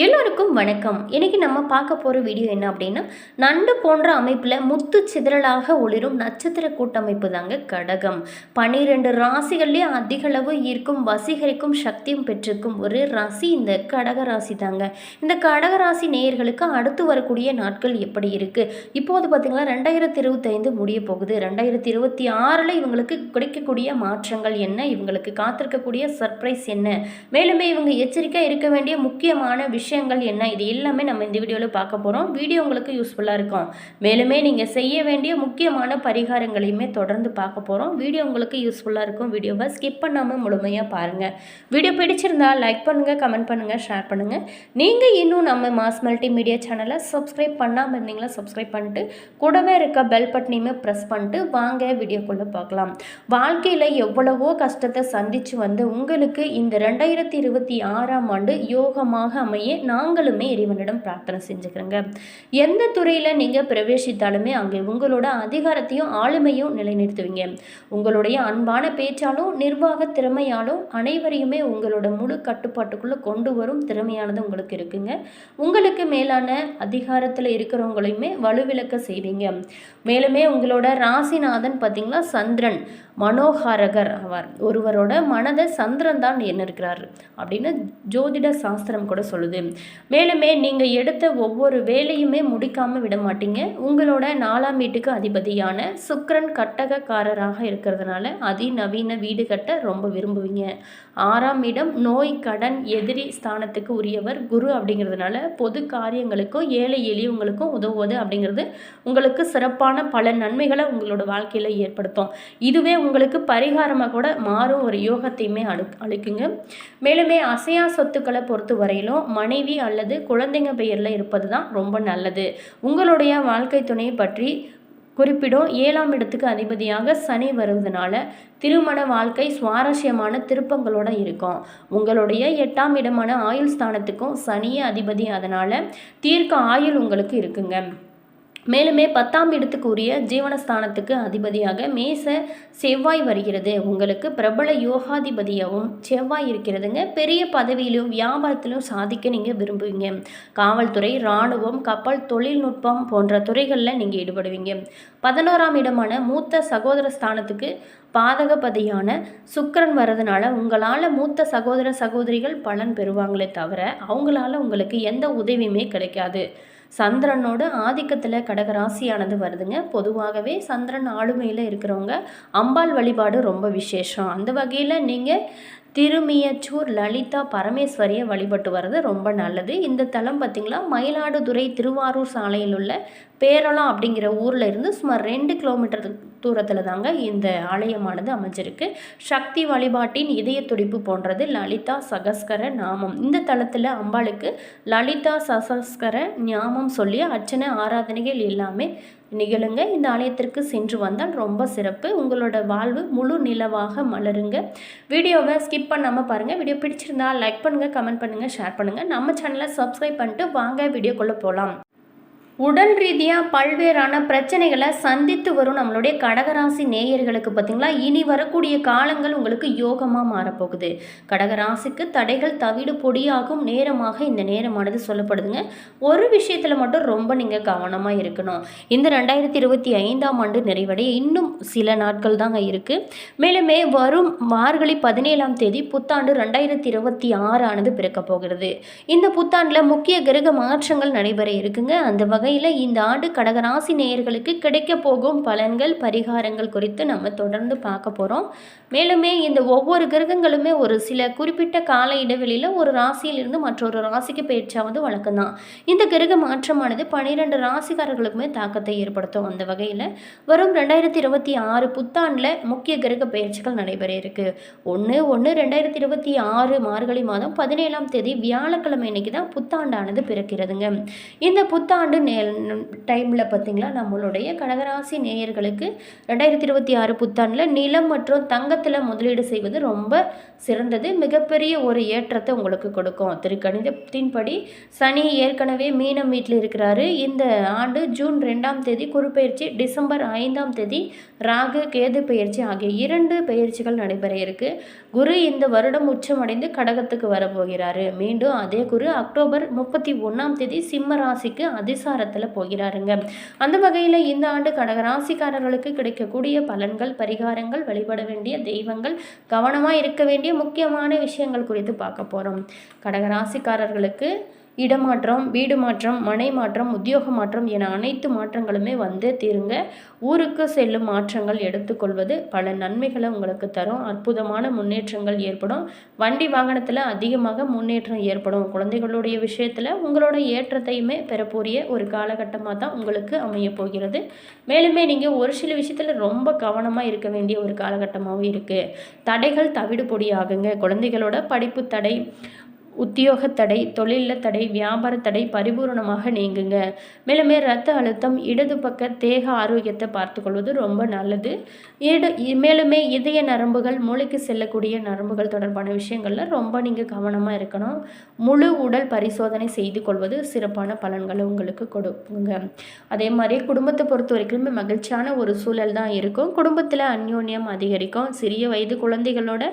எல்லோருக்கும் வணக்கம். இன்னைக்கு நம்ம பார்க்க போகிற வீடியோ என்ன அப்படின்னா நண்டு போன்ற அமைப்பில் முத்து சிதறலாக ஒளிரும் நட்சத்திர கூட்டமைப்பு தாங்க கடகம். பன்னிரெண்டு ராசிகள்லேயே அதிகளவு ஈர்க்கும் வசீகரிக்கும் சக்தியும் பெற்றிருக்கும் ஒரு ராசி இந்த கடக ராசி தாங்க. இந்த கடக ராசி நேயர்களுக்கு அடுத்து வரக்கூடிய நாட்கள் எப்படி இருக்குது இப்போது பார்த்தீங்கன்னா ரெண்டாயிரத்தி இருபத்தைந்து முடிய போகுது. ரெண்டாயிரத்தி இருபத்தி ஆறில் இவங்களுக்கு கிடைக்கக்கூடிய மாற்றங்கள் என்ன? இவங்களுக்கு காத்திருக்கக்கூடிய சர்ப்ரைஸ் என்ன? மேலுமே இவங்க எச்சரிக்கையாக இருக்க வேண்டிய முக்கியமான விஷயங்கள் என்ன இது எல்லாமே நம்ம இந்த வீடியோவில் பார்க்க போகிறோம் வீடியோ உங்களுக்கு யூஸ்ஃபுல்லாக இருக்கும். மேலுமே நீங்கள் செய்ய வேண்டிய முக்கியமான பரிகாரங்களையுமே தொடர்ந்து பார்க்க போகிறோம் வீடியோ உங்களுக்கு யூஸ்ஃபுல்லாக இருக்கும். வீடியோவை ஸ்கிப் பண்ணாமல் முழுமையாக பாருங்கள் வீடியோ பிடிச்சிருந்தால் லைக் பண்ணுங்கள் கமெண்ட் பண்ணுங்கள் ஷேர் பண்ணுங்கள் நீங்கள் இன்னும் நம்ம மாஸ் மல்டி மீடியா சேனலை சப்ஸ்கிரைப் பண்ணாமல் இருந்தீங்களா சப்ஸ்கிரைப் பண்ணிட்டு கூடவே இருக்க பெல் பட்டனையுமே ப்ரெஸ் பண்ணிட்டு வாங்க வீடியோக்குள்ளே பார்க்கலாம். வாழ்க்கையில் எவ்வளவோ கஷ்டத்தை சந்தித்து வந்து உங்களுக்கு இந்த ரெண்டாயிரத்தி இருபத்தி ஆறாம் ஆண்டு யோகமாக அமைய நாங்களுமே இறைவனிடம் பிரார்த்தனை செஞ்சுக்கிறோங்க. எந்த துறையில் நீங்கள் பிரவேசித்தாலுமே அங்கே உங்களோட அதிகாரத்தையும் ஆளுமையும் நிலைநிறுத்துவீங்க. உங்களுடைய அன்பான பேச்சாலும் நிர்வாக திறமையாலும் அனைவரையுமே உங்களோட முழு கட்டுப்பாட்டுக்குள்ளே கொண்டு வரும் திறமையானது உங்களுக்கு இருக்குங்க. உங்களுக்கு மேலான அதிகாரத்தில் இருக்கிறவங்களையுமே வலுவிளக்க செய்வீங்க. மேலுமே உங்களோட ராசிநாதன் பார்த்தீங்கன்னா சந்திரன் மனோகாரகர் ஆவார். ஒருவரோட மனதை சந்திரன் தான் என்ன இருக்கிறார் அப்படின்னு ஜோதிட சாஸ்திரம் கூட சொல்லுது. மேலுமே நீங்கள் எடுத்த ஒவ்வொரு வேலையுமே முடிக்காமல் விட மாட்டீங்க. உங்களோட நாலாம் வீட்டுக்கு அதிபதியான சுக்கரன் கட்டகக்காரராக இருக்கிறதுனால அதிநவீன வீடு கட்ட ரொம்ப விரும்புவீங்க. ஆறாம் இடம் நோய் கடன் எதிரி ஸ்தானத்துக்கு உரியவர் குரு அப்படிங்கிறதுனால பொது காரியங்களுக்கும் ஏழை எளியவங்களுக்கும் உதவுவது அப்படிங்கிறது உங்களுக்கு சிறப்பான பல நன்மைகளை உங்களோட வாழ்க்கையில் ஏற்படுத்தும். இதுவே உங்களுக்கு பரிகாரமாக கூட மாறும் ஒரு யோகத்தையுமே அழு அழிக்குங்க மேலுமே அசையா சொத்துக்களை பொறுத்த வரையிலும் மனைவி அல்லது குழந்தைங்க பெயரில் இருப்பது தான் ரொம்ப நல்லது. உங்களுடைய வாழ்க்கை துணையை பற்றி குறிப்பிடும். ஏழாம் இடத்துக்கு அதிபதியாக சனி வருவதனால திருமண வாழ்க்கை சுவாரஸ்யமான திருப்பங்களோட இருக்கும். உங்களுடைய எட்டாம் இடமான ஆயுள் ஸ்தானத்துக்கும் சனியே அதிபதி அதனால் தீர்க்க ஆயுள் உங்களுக்கு இருக்குங்க. மேலுமே பத்தாம் இடத்துக்கு உரிய ஜீவனஸ்தானத்துக்கு அதிபதியாக மேச செவ்வாய் வருகிறது. உங்களுக்கு பிரபல யோகாதிபதியாகவும் செவ்வாய் இருக்கிறதுங்க. பெரிய பதவியிலும் வியாபாரத்திலும் சாதிக்க நீங்கள் விரும்புவீங்க. காவல்துறை இராணுவம் கப்பல் தொழில்நுட்பம் போன்ற துறைகளில் நீங்கள் ஈடுபடுவீங்க. பதினோராம் இடமான மூத்த சகோதர ஸ்தானத்துக்கு பாதகபதியான சுக்கரன் வர்றதுனால உங்களால் மூத்த சகோதர சகோதரிகள் பலன் பெறுவாங்களே தவிர அவங்களால உங்களுக்கு எந்த உதவியுமே கிடைக்காது. சந்திரனோட ஆதிக்கத்தில் கடகராசியானது வருதுங்க. பொதுவாகவே சந்திரன் ஆளுமையில் இருக்கிறவங்க அம்பாள் வழிபாடு ரொம்ப விசேஷம். அந்த வகையில் நீங்கள் திருமியச்சூர் லலிதா பரமேஸ்வரியை வழிபட்டு வர்றது ரொம்ப நல்லது. இந்த தலம் பார்த்திங்களா மயிலாடுதுறை திருவாரூர் சாலையில் உள்ள பேரளம் அப்படிங்கிற ஊரில் இருந்து சுமார் ரெண்டு கிலோமீட்டர் தூரத்தில் தாங்க இந்த ஆலயமானது அமைஞ்சிருக்கு. சக்தி வழிபாட்டின் இதய துடிப்பு போன்றது லலிதா சகஸ்கர நாமம். இந்த தளத்தில் அம்பாளுக்கு லலிதா சசஸ்கர ஞாமம் சொல்லி அர்ச்சனை ஆராதனைகள் எல்லாமே நிகழுங்க. இந்த ஆலயத்திற்கு சென்று வந்தால் ரொம்ப சிறப்பு. உங்களோட வாழ்வு முழு நிலவாக மலருங்க. வீடியோவை ஸ்கிப் பண்ணாமல் பாருங்கள் வீடியோ பிடிச்சிருந்தா லைக் பண்ணுங்கள் கமெண்ட் பண்ணுங்கள் ஷேர் பண்ணுங்கள் நம்ம சேனலை சப்ஸ்கிரைப் பண்ணிட்டு வாங்க. வீடியோக்குள்ளே போகலாம் உடல் ரீதியாக பல்வேறான பிரச்சனைகளை சந்தித்து வரும் நம்மளுடைய கடகராசி நேயர்களுக்கு பார்த்திங்களா? இனி வரக்கூடிய காலங்கள் உங்களுக்கு யோகமாக மாறப்போகுது. கடகராசிக்கு தடைகள் தவிடு பொடியாகும். நேரமாக இந்த நேரமானது சொல்லப்படுதுங்க. ஒரு விஷயத்தில் மட்டும் ரொம்ப நீங்கள் கவனமாக இருக்கணும். இந்த ரெண்டாயிரத்தி இருபத்தி ஐந்தாம் ஆண்டு நிறைவடைய இன்னும் சில நாட்கள் தாங்க இருக்குது மேலுமே வரும் மார்கழி பதினேழாம் தேதி புத்தாண்டு ரெண்டாயிரத்தி இருபத்தி ஆறானது பிறக்க போகிறது. இந்த புத்தாண்டில் முக்கிய கிரக மாற்றங்கள் நடைபெற இருக்குங்க. அந்த வகை வகையில் இந்த ஆண்டு கடகராசி நேயர்களுக்கு கிடைக்க போகும் பலன்கள் பரிகாரங்கள் குறித்து நம்ம தொடர்ந்து பார்க்க போகிறோம் மேலுமே இந்த ஒவ்வொரு கிரகங்களுமே ஒரு சில குறிப்பிட்ட கால இடைவெளியில் ஒரு ராசியிலிருந்து மற்றொரு ராசிக்கு பயிற்சியாவது வழக்கம்தான். இந்த கிரக மாற்றமானது பனிரெண்டு ராசிக்காரர்களுக்குமே தாக்கத்தை ஏற்படுத்தும். அந்த வகையில் வரும் ரெண்டாயிரத்தி இருபத்தி ஆறு புத்தாண்டில் முக்கிய கிரக பயிற்சிகள் நடைபெற இருக்கு. ஒன்று ஒன்று ரெண்டாயிரத்தி இருபத்தி ஆறு மார்கழி மாதம் பதினேழாம் தேதி வியாழக்கிழமை இன்னைக்கு தான் புத்தாண்டானது பிறக்கிறதுங்க. இந்த புத்தாண்டு நே டைமில் பார்த்திங்களா நம்மளுடைய கடகராசி நேயர்களுக்கு ரெண்டாயிரத்தி இருபத்தி ஆறு புத்தாண்டில் நிலம் மற்றும் தங்கத்தில் முதலீடு செய்வது ரொம்ப சிறந்தது. மிகப்பெரிய ஒரு ஏற்றத்தை உங்களுக்கு கொடுக்கும். திருக்கணிதத்தின்படி சனி ஏற்கனவே மீனம் வீட்டில் இருக்கிறாரு. இந்த ஆண்டு ஜூன் ரெண்டாம் தேதி குறுப்பெயர்ச்சி டிசம்பர் ஐந்தாம் தேதி ராகு கேது பயிற்சி ஆகிய இரண்டு பயிற்சிகள் நடைபெற இருக்கு. குரு இந்த வருடம் உச்சமடைந்து கடகத்துக்கு வரப்போகிறாரு. மீண்டும் அதே குரு அக்டோபர் முப்பத்தி ஒன்றாம் தேதி சிம்ம ராசிக்கு அதிசாரத்தில் போகிறாருங்க. அந்த வகையில் இந்த ஆண்டு கடகராசிக்காரர்களுக்கு கிடைக்கக்கூடிய பலன்கள் பரிகாரங்கள் வழிபட வேண்டிய தெய்வங்கள் கவனமாக இருக்க வேண்டிய முக்கியமான விஷயங்கள் குறித்து பார்க்க போகிறோம் கடகராசிக்காரர்களுக்கு இடமாற்றம் வீடு மாற்றம் மனை மாற்றம் உத்தியோக மாற்றம் என அனைத்து மாற்றங்களுமே வந்து தீருங்க. ஊருக்கு செல்லும் மாற்றங்கள் எடுத்துக்கொள்வது பல நன்மைகளை உங்களுக்கு தரும். அற்புதமான முன்னேற்றங்கள் ஏற்படும். வண்டி வாகனத்தில் அதிகமாக முன்னேற்றம் ஏற்படும். குழந்தைகளுடைய விஷயத்தில் உங்களோட ஏற்றத்தையுமே பெறக்கூடிய ஒரு காலகட்டமாக தான் உங்களுக்கு அமைய போகிறது. மேலுமே நீங்கள் ஒரு சில விஷயத்தில் ரொம்ப கவனமாக இருக்க வேண்டிய ஒரு காலகட்டமாகவும் இருக்குது தடைகள் தவிடு பொடியாகுங்க குழந்தைகளோட படிப்பு தடை உத்தியோக தடை தொழில தடை வியாபார தடை பரிபூர்ணமாக நீங்குங்க. மேலுமே ரத்த அழுத்தம் இடது பக்க தேக ஆரோக்கியத்தை பார்த்துக்கொள்வது ரொம்ப நல்லது. இடு மேலுமே இதய நரம்புகள் மூளைக்கு செல்லக்கூடிய நரம்புகள் தொடர்பான விஷயங்களில் ரொம்ப நீங்கள் கவனமாக இருக்கணும். முழு உடல் பரிசோதனை செய்து கொள்வது சிறப்பான பலன்களை உங்களுக்கு கொடுக்குங்க. அதே மாதிரி குடும்பத்தை பொறுத்த வரைக்கும் மகிழ்ச்சியான ஒரு சூழல் தான் இருக்கும். குடும்பத்தில் அந்யோன்யம் அதிகரிக்கும். சிறிய வயது குழந்தைகளோட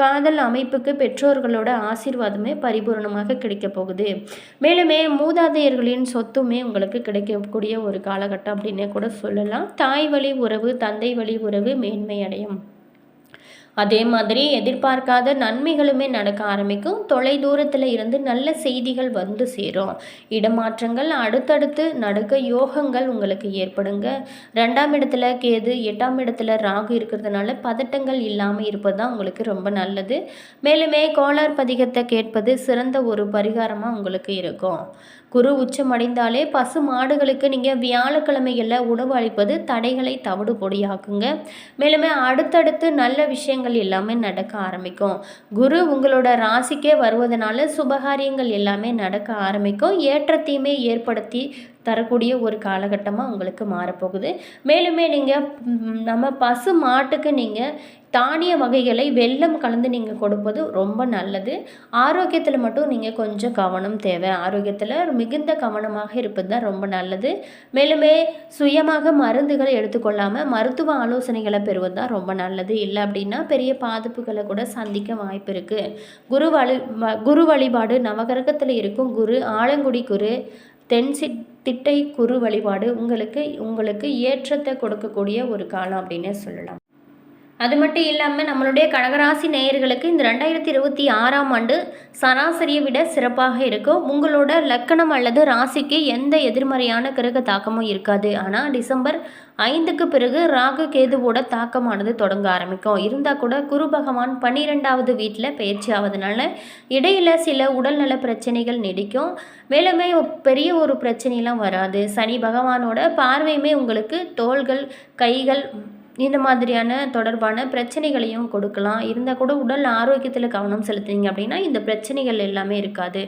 காதல் அமைப்புக்கு பெற்றோர்களோட ஆசீர்வாதமே பரிபூர்ணமாக கிடைக்க போகுது. மேலுமே மூதாதையர்களின் சொத்துமே உங்களுக்கு கிடைக்கக்கூடிய ஒரு காலகட்டம் அப்படின்னே கூட சொல்லலாம். தாய் வழி உறவு தந்தை வழி உறவு மேன்மை அடையும் அதே மாதிரி எதிர்பார்க்காத நன்மைகளுமே நடக்க ஆரம்பிக்கும். தொலை தூரத்தில் இருந்து நல்ல செய்திகள் வந்து சேரும். இடமாற்றங்கள் அடுத்தடுத்து நடக்க யோகங்கள் உங்களுக்கு ஏற்படுங்க. ரெண்டாம் இடத்துல கேது எட்டாம் இடத்துல ராகு இருக்கிறதுனால பதட்டங்கள் இல்லாமல் இருப்பது தான் உங்களுக்கு ரொம்ப நல்லது. மேலுமே கோளார் பதிகத்தை கேட்பது சிறந்த ஒரு பரிகாரமாக உங்களுக்கு இருக்கும். குரு உச்சமடைந்தாலே பசு மாடுகளுக்கு நீங்கள் வியாழக்கிழமைகளில் உணவு அளிப்பது தடைகளை தவிடு பொடியாக்குங்க. மேலுமே அடுத்தடுத்து நல்ல விஷயங்கள் எல்லாமே நடக்க ஆரம்பிக்கும். குரு உங்களோட ராசிக்கே வருவதனால சுபகாரியங்கள் எல்லாமே நடக்க ஆரம்பிக்கும். ஏற்றத்தையுமே ஏற்படுத்தி தரக்கூடிய ஒரு காலகட்டமாக உங்களுக்கு மாறப்போகுது. மேலுமே நீங்கள் நம்ம பசு மாட்டுக்கு நீங்கள் தானிய வகைகளை வெள்ளம் கலந்து நீங்கள் கொடுப்பது ரொம்ப நல்லது. ஆரோக்கியத்தில் மட்டும் நீங்கள் கொஞ்சம் கவனம் தேவை. ஆரோக்கியத்தில் மிகுந்த கவனமாக இருப்பது தான் ரொம்ப நல்லது. மேலுமே சுயமாக மருந்துகளை எடுத்துக்கொள்ளாமல் மருத்துவ ஆலோசனைகளை பெறுவது தான் ரொம்ப நல்லது. இல்லை அப்படின்னா பெரிய பாதிப்புகளை கூட சந்திக்க வாய்ப்பு இருக்குது குரு வழி குரு வழிபாடு நவகரகத்தில் இருக்கும் குரு ஆலங்குடி குரு தென்சி திட்டை குரு வழிபாடு உங்களுக்கு உங்களுக்கு ஏற்றத்தை கொடுக்கக்கூடிய ஒரு காலம் அப்படின்னே சொல்லலாம். அது மட்டும் இல்லாமல் நம்மளுடைய கடகராசி நேயர்களுக்கு இந்த ரெண்டாயிரத்தி இருபத்தி ஆறாம் ஆண்டு சராசரியை விட சிறப்பாக இருக்கும். உங்களோட லக்கணம் அல்லது ராசிக்கு எந்த எதிர்மறையான கிரக தாக்கமும் இருக்காது. ஆனால் டிசம்பர் ஐந்துக்கு பிறகு ராகு கேதுவோட தாக்கமானது தொடங்க ஆரம்பிக்கும். இருந்தால் கூட குரு பகவான் பன்னிரெண்டாவது வீட்டில் பயிற்சி ஆவதுனால இடையில் சில உடல்நல பிரச்சனைகள் நீடிக்கும். மேலுமே பெரிய ஒரு பிரச்சனைலாம் வராது. சனி பகவானோட பார்வையுமே உங்களுக்கு தோள்கள் கைகள் இந்த மாதிரியான தொடர்பான பிரச்சனைகளையும் கொடுக்கலாம். இருந்தால் கூட உடல் ஆரோக்கியத்தில் கவனம் செலுத்துனீங்க அப்படின்னா இந்த பிரச்சனைகள் எல்லாமே இருக்காது.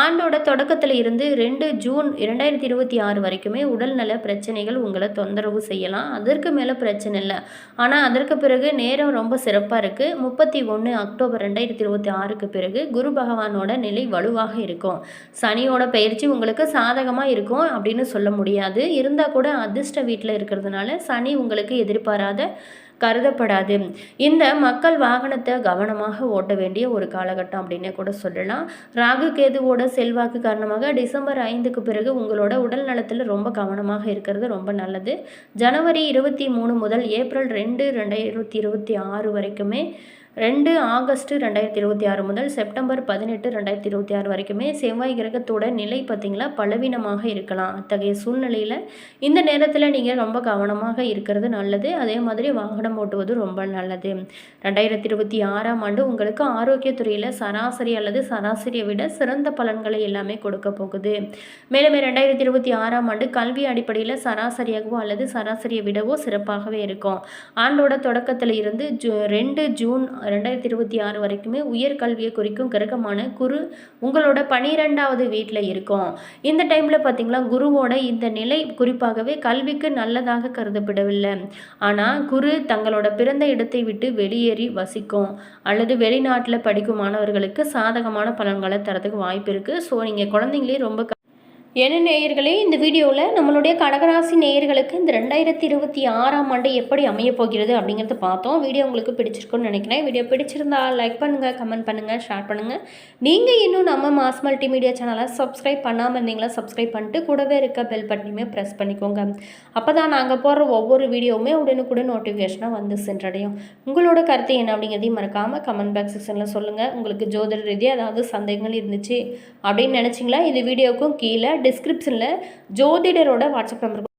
ஆண்டோட தொடக்கத்தில் இருந்து ரெண்டு ஜூன் இரண்டாயிரத்தி இருபத்தி ஆறு வரைக்குமே உடல்நல பிரச்சனைகள் உங்களை தொந்தரவு செய்யலாம். அதற்கு மேலே பிரச்சனை இல்லை. ஆனால் அதற்கு பிறகு நேரம் ரொம்ப சிறப்பாக இருக்குது முப்பத்தி ஒன்று அக்டோபர் ரெண்டாயிரத்தி இருபத்தி ஆறுக்கு பிறகு குரு பகவானோட நிலை வலுவாக இருக்கும். சனியோட பயிற்சி உங்களுக்கு சாதகமாக இருக்கும் அப்படின்னு சொல்ல முடியாது. இருந்தால் கூட அதிர்ஷ்ட வீட்டில் இருக்கிறதுனால சனி உங்களுக்கு எதிர்பாராத கருதப்படாத கருதப்படாது. இந்த மக்கள் வாகனத்தை கவனமாக ஓட்ட வேண்டிய ஒரு காலகட்டம் அப்படின்னு கூட சொல்லலாம். ராகு கேதுவோட செல்வாக்கு காரணமாக டிசம்பர் ஐந்துக்கு பிறகு உங்களோட உடல் நலத்தில் ரொம்ப கவனமாக இருக்கிறது ரொம்ப நல்லது. ஜனவரி இருபத்தி மூணு முதல் ஏப்ரல் ரெண்டு ரெண்டாயிரத்தி இருபத்தி ஆறு வரைக்குமே ரெண்டு ஆகஸ்ட் ரெண்டாயிரத்தி இருபத்தி ஆறு முதல் செப்டம்பர் பதினெட்டு ரெண்டாயிரத்தி இருபத்தி ஆறு வரைக்குமே செவ்வாய் கிரகத்தோட நிலை பார்த்திங்களா? பலவீனமாக இருக்கலாம். அத்தகைய சூழ்நிலையில் இந்த நேரத்தில் நீங்கள் ரொம்ப கவனமாக இருக்கிறது நல்லது. அதே மாதிரி வாகனம் ஓட்டுவது ரொம்ப நல்லது. ரெண்டாயிரத்தி இருபத்தி ஆறாம் ஆண்டு உங்களுக்கு ஆரோக்கியத்துறையில் சராசரி அல்லது சராசரியை விட சிறந்த பலன்களை எல்லாமே கொடுக்க போகுது. மேலும் ரெண்டாயிரத்தி இருபத்தி ஆறாம் ஆண்டு கல்வி அடிப்படையில் சராசரியாகவோ அல்லது சராசரியை விடவோ சிறப்பாகவே இருக்கும். ஆண்டோட தொடக்கத்தில் இருந்து ஜூ ரெண்டு ஜூன் ரெண்டாயிரத்தி இருபத்தி ஆறு வரைக்குமே உயர்கல்வியை குறிக்கும் கிரகமான குரு உங்களோட பனிரெண்டாவது வீட்டில் இருக்கும். இந்த டைமில் பார்த்தீங்களா குருவோட இந்த நிலை குறிப்பாகவே கல்விக்கு நல்லதாக கருதப்படவில்லை. ஆனால் குரு தங்களோட பிறந்த இடத்தை விட்டு வெளியேறி வசிக்கும். அல்லது வெளிநாட்டில் படிக்கும் மாணவர்களுக்கு சாதகமான பலன்களை தரதுக்கு வாய்ப்பு இருக்குது ஸோ நீங்கள் குழந்தைங்களே ரொம்ப க- என்ன நேயர்களே இந்த வீடியோவில் நம்மளுடைய கடகராசி நேயர்களுக்கு இந்த ரெண்டாயிரத்தி இருபத்தி ஆறாம் ஆண்டு எப்படி அமையப் போகிறது அப்படிங்கிறத பார்த்தோம். வீடியோ உங்களுக்கு பிடிச்சிருக்குன்னு நினைக்கிறேன். வீடியோ பிடிச்சிருந்தா லைக் பண்ணுங்கள் கமெண்ட் பண்ணுங்கள் ஷேர் பண்ணுங்கள் நீங்கள் இன்னும் நம்ம மாஸ் மல்டி மீடியா சேனலை சப்ஸ்கிரைப் பண்ணாமல் இருந்தீங்களா சப்ஸ்கிரைப் பண்ணிட்டு கூடவே இருக்க பெல் பட்டனையுமே ப்ரெஸ் பண்ணிக்கோங்க. அப்போ தான் நாங்கள் போடுற ஒவ்வொரு வீடியோவுமே உடனுக்குடன் நோட்டிஃபிகேஷனாக வந்து சென்றடையும். உங்களோட கருத்து என்ன அப்படிங்கிறதையும் மறக்காமல் கமெண்ட் பாக்ஸ் செக்ஷனில் சொல்லுங்கள் உங்களுக்கு ஜோதிட ரீதியாக ஏதாவது சந்தேகங்கள் இருந்துச்சு அப்படின்னு நினச்சிங்களா இந்த வீடியோவுக்கும் கீழே டிஸ்கிரிப்ஷனில் ஜோதிடரோட வாட்ஸ்அப் நம்பர்